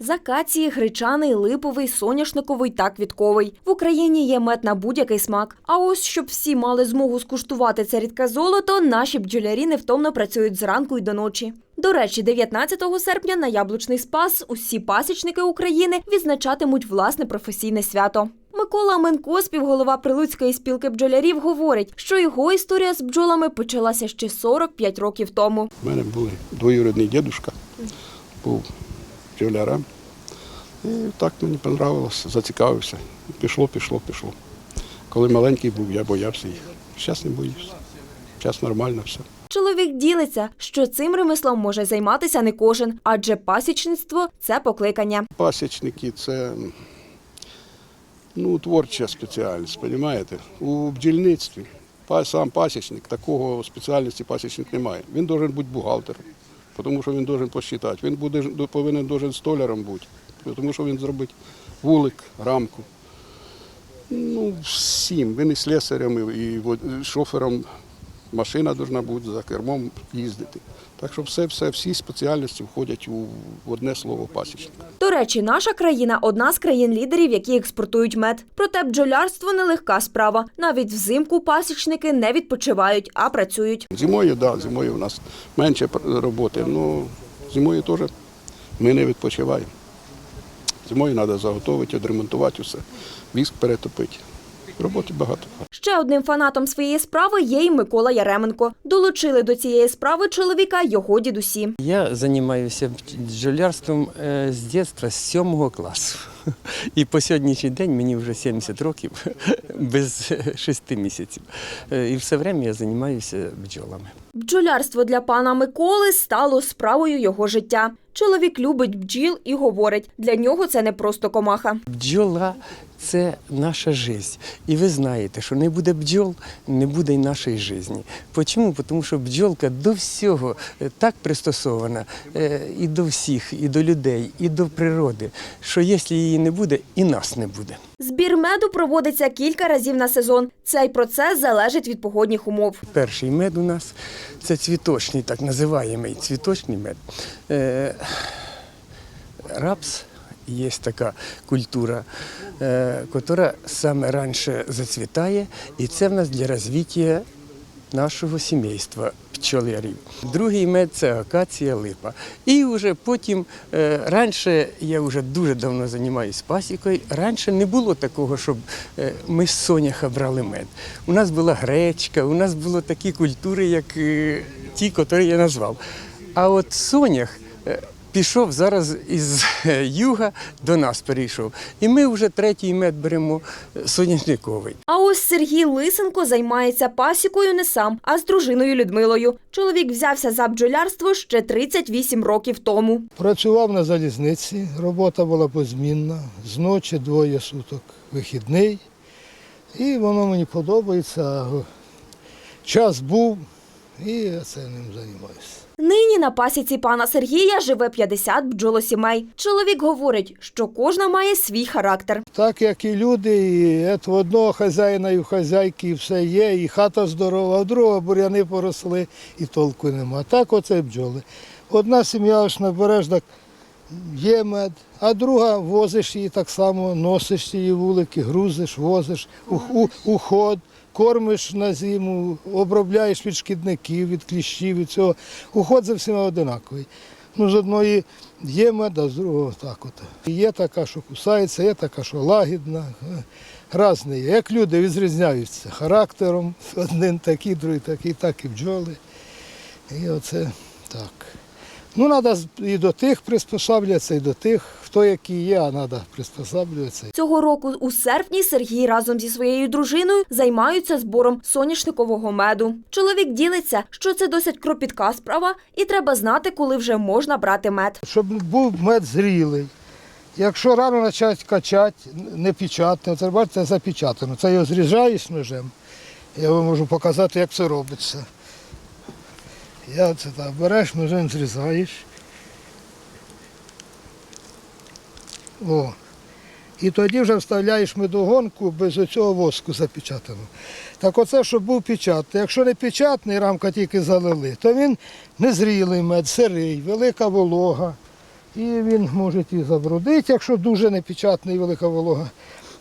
Закації, гречаний, липовий, соняшниковий та квітковий. В Україні є мед на будь-який смак. А ось щоб всі мали змогу скуштувати це рідке золото, наші бджолярі невтомно працюють зранку й до ночі. До речі, 19 серпня на яблучний спас усі пасічники України відзначатимуть власне професійне свято. Микола Менко, співголова Прилуцької спілки бджолярів, говорить, що його історія з бджолами почалася ще 45 років тому. У мене був двоюрідний дідусь, був бджолярем. І так мені понравилось, зацікавився. Пішло, пішло, пішло. Коли маленький був, я боявся їх. Зараз не боюсь. Зараз нормально все. Чоловік ділиться, що цим ремеслом може займатися не кожен, адже пасічництво це покликання. Пасічники це ну, творча спеціальність, розумієте? У бджільництві сам пасічник, такого спеціальності пасічник немає. Він повинен бути бухгалтером, тому що він повинен посчитати. Він буде, повинен должен столяром бути, тому що він зробить вулик, рамку. Ну, всім. Він і слесарем, і шофером машина повинна бути за кермом їздити. Так що все, все, всі спеціальності входять у в одне слово пасічник. До речі, наша країна одна з країн-лідерів, які експортують мед. Проте бджолярство нелегка справа. Навіть взимку пасічники не відпочивають, а працюють. Зимою, так, да, зимою у нас менше роботи, але зимою теж ми не відпочиваємо. Зимою треба заготовити, відремонтувати все, віск перетопити. Роботи багато. Ще одним фанатом своєї справи є й Микола Яременко. Долучили до цієї справи чоловіка його дідусі. Я займаюся бджолярством е, з дитинства, з 7 класу. І по сьогоднішній день мені вже 70 років, без 6 місяців. Е, І все время я займаюся бджолами. Бджолярство для пана Миколи стало справою його життя. Чоловік любить бджіл і говорить, для нього це не просто комаха. Бджола це наша життя. І ви знаєте, що не буде бджол, не буде й нашої житті. Чому? Тому що бджолка до всього е, так пристосована е, і до всіх, і до людей, і до природи, що якщо її не буде, і нас не буде. Збір меду проводиться кілька разів на сезон. Цей процес залежить від погодних умов. Перший мед у нас це цвіточний, так називаємий цвіточний мед. Е, рапс є така культура, е, яка саме раніше зацвітає, і це в нас для розвиття нашого сімейства пчолярів. Другий мед це акація липа. І вже потім, е, раніше я вже дуже давно займаюся пасікою. Раніше не було такого, щоб е, ми з соняха брали мед. У нас була гречка, у нас були такі культури, як е, ті, які я назвав. А от сонях. Пішов зараз із е, юга до нас перейшов. І ми вже третій мед беремо е, соняшниковий. А ось Сергій Лисенко займається пасікою не сам, а з дружиною Людмилою. Чоловік взявся за бджолярство ще 38 років тому. Працював на залізниці, робота була позмінна, зночі двоє суток вихідний. І воно мені подобається. Час був, і я це ним займаюся. Нині на пасіці пана Сергія живе 50 бджолосімей. Чоловік говорить, що кожна має свій характер. Так як і люди, і в одного хазяїна і в хазяйки все є, і хата здорова, а в другого буряни поросли, і толку нема. Так оце бджоли. Одна сім'я аж набереш, так є мед, а друга возиш її так само, носиш її вулики, грузиш, возиш, у, уход, кормиш на зиму, обробляєш від шкідників, від кліщів, від цього. Уход за всіма одинаковий. Ну, з одної є мед, а з другого так от. Є така, що кусається, є така, що лагідна. Разне є. Як люди відрізняються характером, один такий, другий такий, так і бджоли. І оце так. Ну, треба і до тих приспосаблюватися, і до тих, хто який є, а треба приспосаблюватися. Цього року у серпні Сергій разом зі своєю дружиною займаються збором соняшникового меду. Чоловік ділиться, що це досить кропітка справа, і треба знати, коли вже можна брати мед. Щоб був мед зрілий. Якщо рано почати качати, не печатно, це бачите, запечатано. Це його зрізаєш ножем. Я вам можу показати, як це робиться. Я це так береш, ножем зрізаєш. О. І тоді вже вставляєш медогонку без оцього воску запечатаного. Так оце, щоб був печатний. Якщо не печатний, рамка тільки залили, то він незрілий мед, сирий, велика волога. І він може і забрудити, якщо дуже непечатний велика волога.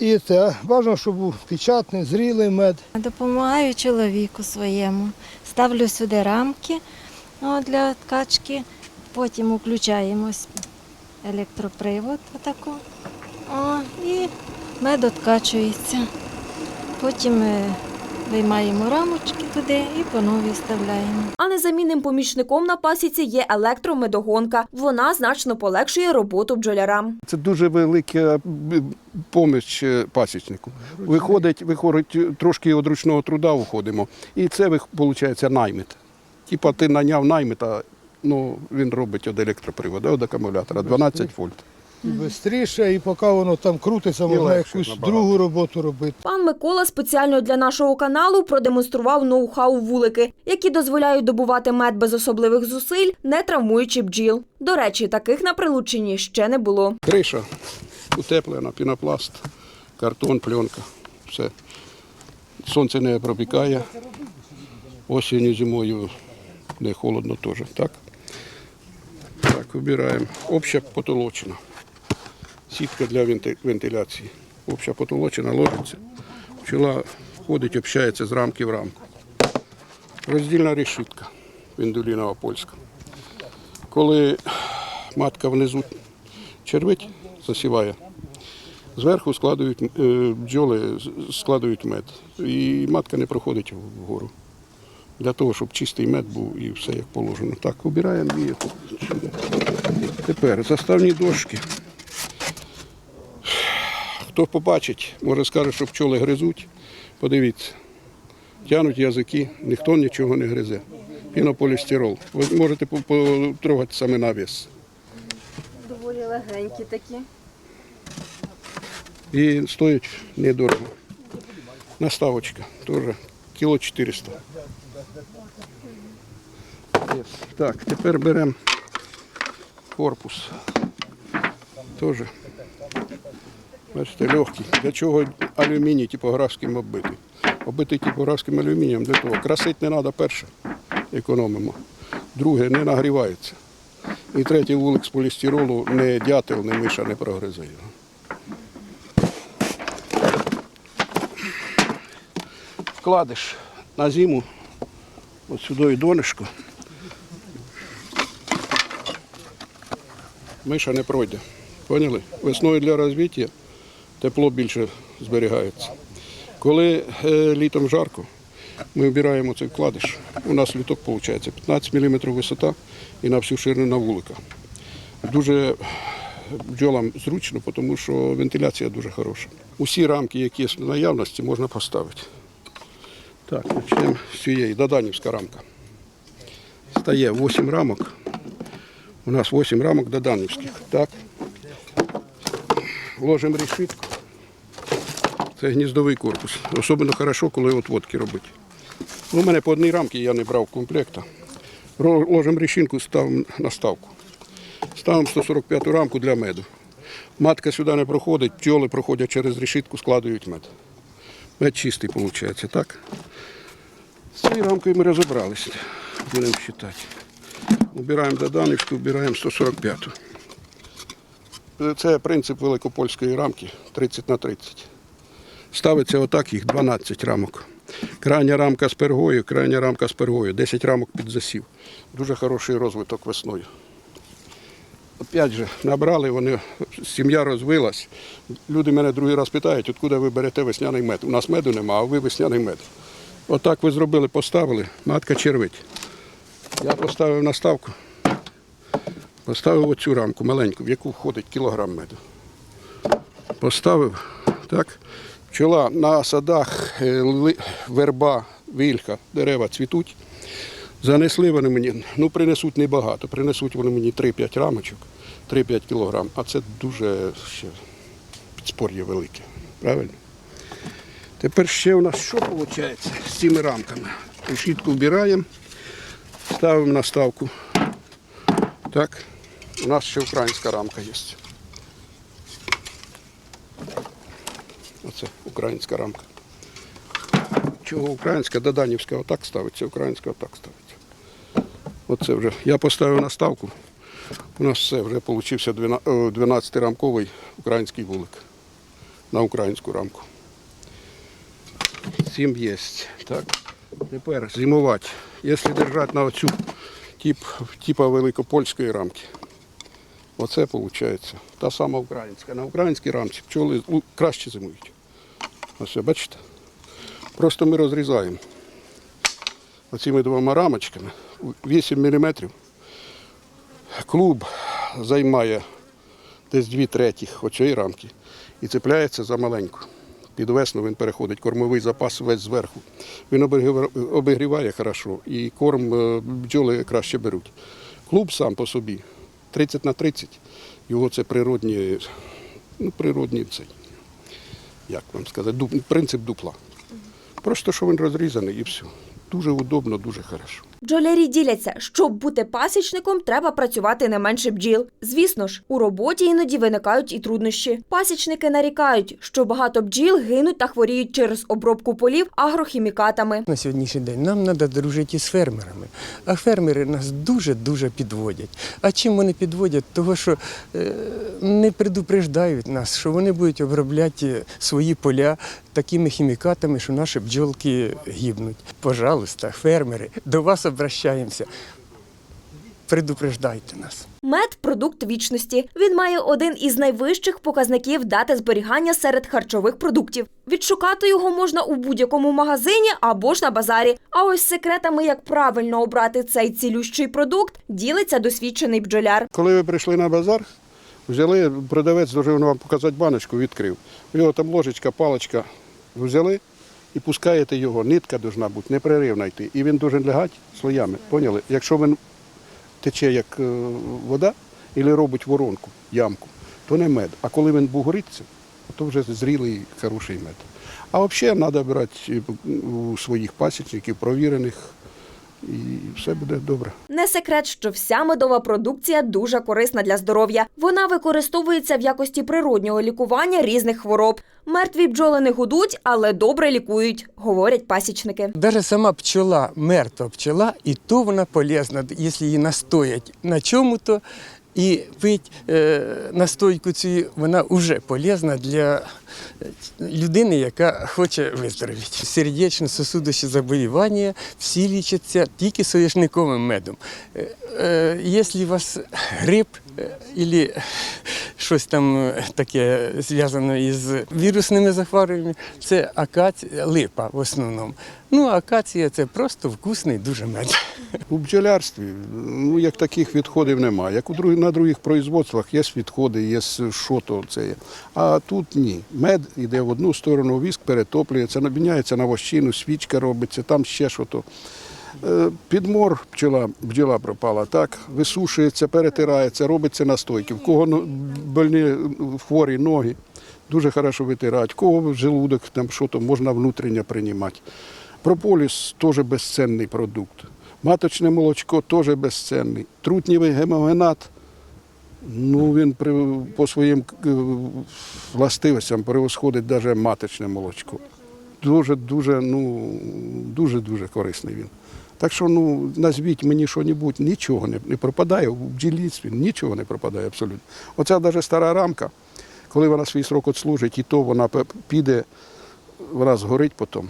І це бажано, щоб був печатний, зрілий мед. Допомагаю чоловіку своєму. Ставлю сюди рамки о, для ткачки, потім включаємо електропривод отаку, і мед откачується. Потім е, виймаємо рамочки туди і по новій вставляємо. А незамінним помічником на пасіці є електромедогонка. Вона значно полегшує роботу бджолярам. Це дуже велика поміч е, пасічнику. Виходить, виходить е, трошки від ручного труда виходимо. І це виходить наймит. Типа ти наняв наймита, ну він робить від електроприводу, від акумулятора 12 вольт. І швидше, і поки воно там крутиться, можна легше якусь набагато. другу роботу робити. Пан Микола спеціально для нашого каналу продемонстрував ноу-хау вулики, які дозволяють добувати мед без особливих зусиль, не травмуючи бджіл. До речі, таких на прилученні ще не було. Криша утеплена, пінопласт, картон, пленка. Все. Сонце не пропікає. Осінню, зимою не холодно теж. Так? Так, вибираємо. Обща потолочина. Сітка для вентиляції. Обща потолочина ложиться. Пчела входить, общається з рамки в рамку. Роздільна решітка вендулінова польська. Коли матка внизу червить, засіває. Зверху складують е, бджоли, складують мед. І матка не проходить вгору. Для того, щоб чистий мед був і все як положено. Так, обираємо сюди. Тепер заставні дошки. Хто побачить, може скаже, що пчоли гризуть. Подивіться. Тянуть язики, ніхто нічого не гризе. Пінополістирол. Ви можете по- потрогати саме навіс. Доволі легенькі такі. І стоїть недорого. Наставочка теж кіло 400. Так, тепер беремо корпус. Теж. Бачите, легкий. Для чого алюміній типографським оббитий? Оббитий типографським алюмінієм для того. Красити не треба перше, економимо. Друге, не нагрівається. І третій вулик з полістиролу не дятел, не миша не прогризе його. вкладиш на зиму от сюди і донышко. Миша не пройде. Поняли? Весною для розвиття тепло більше зберігається. Коли е, літом жарко, ми вбираємо цей вкладиш. У нас літок виходить 15 мм висота і на всю ширину вулика. Дуже бджолам зручно, тому що вентиляція дуже хороша. Усі рамки, які є в наявності, можна поставити. Так, почнемо з цієї Доданівська рамка. Стає 8 рамок. У нас 8 рамок доданівських. Так. Ложимо решітку. Це гніздовий корпус. Особливо хорошо, коли от водки робити. У мене по одній рамці я не брав комплекта. Ложимо решінку, ставимо на ставку. Ставимо 145 рамку для меду. Матка сюди не проходить, пчоли проходять через решітку, складують мед. Мед чистий виходить, так? З цією рамкою ми розібралися. Будемо вважати. Убираємо Доданівську, убираємо 145-ту. Це принцип великопольської рамки 30 на 30. Ставиться отак, їх 12 рамок. Крайня рамка з пергою, крайня рамка з пергою, 10 рамок під засів. Дуже хороший розвиток весною. Опять же, набрали, вони, сім'я розвилась. Люди мене другий раз питають, откуда ви берете весняний мед. У нас меду нема, а ви весняний мед. Отак ви зробили, поставили, матка червить. Я поставив наставку, поставив оцю рамку маленьку, в яку входить кілограм меду. Поставив, так. Пчола на садах, е, верба, вільха, дерева цвітуть. Занесли вони мені, ну принесуть небагато, принесуть вони мені 3-5 рамочок, 3-5 кілограм, а це дуже ще підспор'я велике. Правильно? Тепер ще у нас що виходить з цими рамками? Решітку вбираємо, ставимо на ставку. Так, у нас ще українська рамка є. Оце українська рамка. Чого українська, Доданівська отак ставиться, українська отак ставиться. Оце вже. Я поставив на ставку. У нас все, вже получився 12-рамковий український вулик на українську рамку. Сім є. Так. Тепер зимувати. Якщо держати на оцю тип, типа великопольської рамки, оце виходить та сама українська. На українській рамці пчоли краще зимують. Ось, бачите? Просто ми розрізаємо оціми двома рамочками 8 мм. Клуб займає десь дві третіх оцієї рамки і цепляється за маленьку. Під весну він переходить, кормовий запас весь зверху. Він обігріває хорошо і корм е, бджоли краще беруть. Клуб сам по собі 30 на 30, його це природні, ну, природні цей, як вам сказати, принцип дупла. Просто що він розрізаний і все. Дуже удобно, дуже хорошо. Бджолярі діляться, щоб бути пасічником, треба працювати не менше бджіл. Звісно ж, у роботі іноді виникають і труднощі. Пасічники нарікають, що багато бджіл гинуть та хворіють через обробку полів агрохімікатами. На сьогоднішній день нам треба дружити із фермерами. А фермери нас дуже-дуже підводять. А чим вони підводять? Того, що е, не предупреждають нас, що вони будуть обробляти свої поля такими хімікатами, що наші бджолки гибнуть. Пожалуйста, фермери, до вас обращаємося. Предупреждайте нас. Мед продукт вічності. Він має один із найвищих показників дати зберігання серед харчових продуктів. Відшукати його можна у будь-якому магазині або ж на базарі. А ось секретами, як правильно обрати цей цілющий продукт, ділиться досвідчений бджоляр. Коли ви прийшли на базар, взяли, продавець должен вам показати баночку, відкрив. У нього там ложечка, паличка. Взяли і пускаєте його. Нитка должна бути непреривна йти. І він должен лягати слоями. Поняли? Якщо він тече як е, вода, або робить воронку, ямку, то не мед. А коли він бугориться, то вже зрілий хороший мед. А взагалі треба брати у своїх пасічників, провірених, і все буде добре. Не секрет, що вся медова продукція дуже корисна для здоров'я. Вона використовується в якості природнього лікування різних хвороб. Мертві бджоли не гудуть, але добре лікують, говорять пасічники. Даже сама пчола, мертва пчола, і то вона полезна, якщо її настоять на чому-то і пить е, настойку цю, вона вже полезна для е, людини, яка хоче виздоровіти. Сердечно-сосудисті заболівання всі лічаться тільки соняшниковим медом. Е, якщо у вас грип або щось там е, таке зв'язане із вірусними захворюваннями, це акація, липа в основному. Ну, акація це просто вкусний дуже мед. У бджолярстві ну, як таких відходів немає. Як у друг, на других производствах є відходи, є що то це є. А тут ні. Мед йде в одну сторону, віск перетоплюється, набіняється на вощину, свічка робиться, там ще що то. Е, Підмор пчела, бджола пропала, так, висушується, перетирається, робиться настойки. В кого ну, больні хворі ноги, дуже хорошо витирають, в кого желудок, там що то можна внутрішньо приймати. Прополіс теж безцінний продукт. Маточне молочко теж безцінний. Трутнєвий гемогенат, ну він при, по своїм е, властивостям перевосходить навіть маточне молочко. Дуже, дуже, ну, дуже, дуже корисний він. Так що ну, назвіть мені що-небудь, нічого не, не пропадає, у бджільництві нічого не пропадає абсолютно. Оця навіть стара рамка, коли вона свій срок відслужить, і то вона піде, вона згорить потім.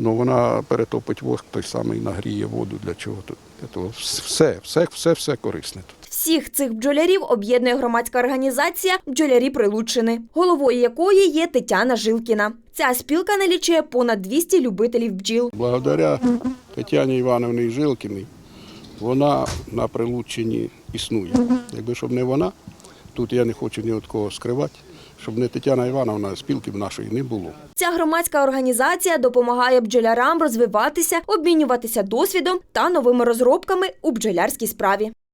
Ну, вона перетопить воск той самий, нагріє воду для чого. Для того. Все, все, все, все корисне тут. Всіх цих бджолярів об'єднує громадська організація Бджолярі Прилуччини, головою якої є Тетяна Жилкіна. Ця спілка налічує понад 200 любителів бджіл. Благодаря Тетяні Івановні Жилкіній вона на Прилуччині існує. Якби щоб не вона, тут я не хочу ні від кого скривати, щоб не Тетяна Івановна, спілки б нашої не було. Ця громадська організація допомагає бджолярам розвиватися, обмінюватися досвідом та новими розробками у бджолярській справі.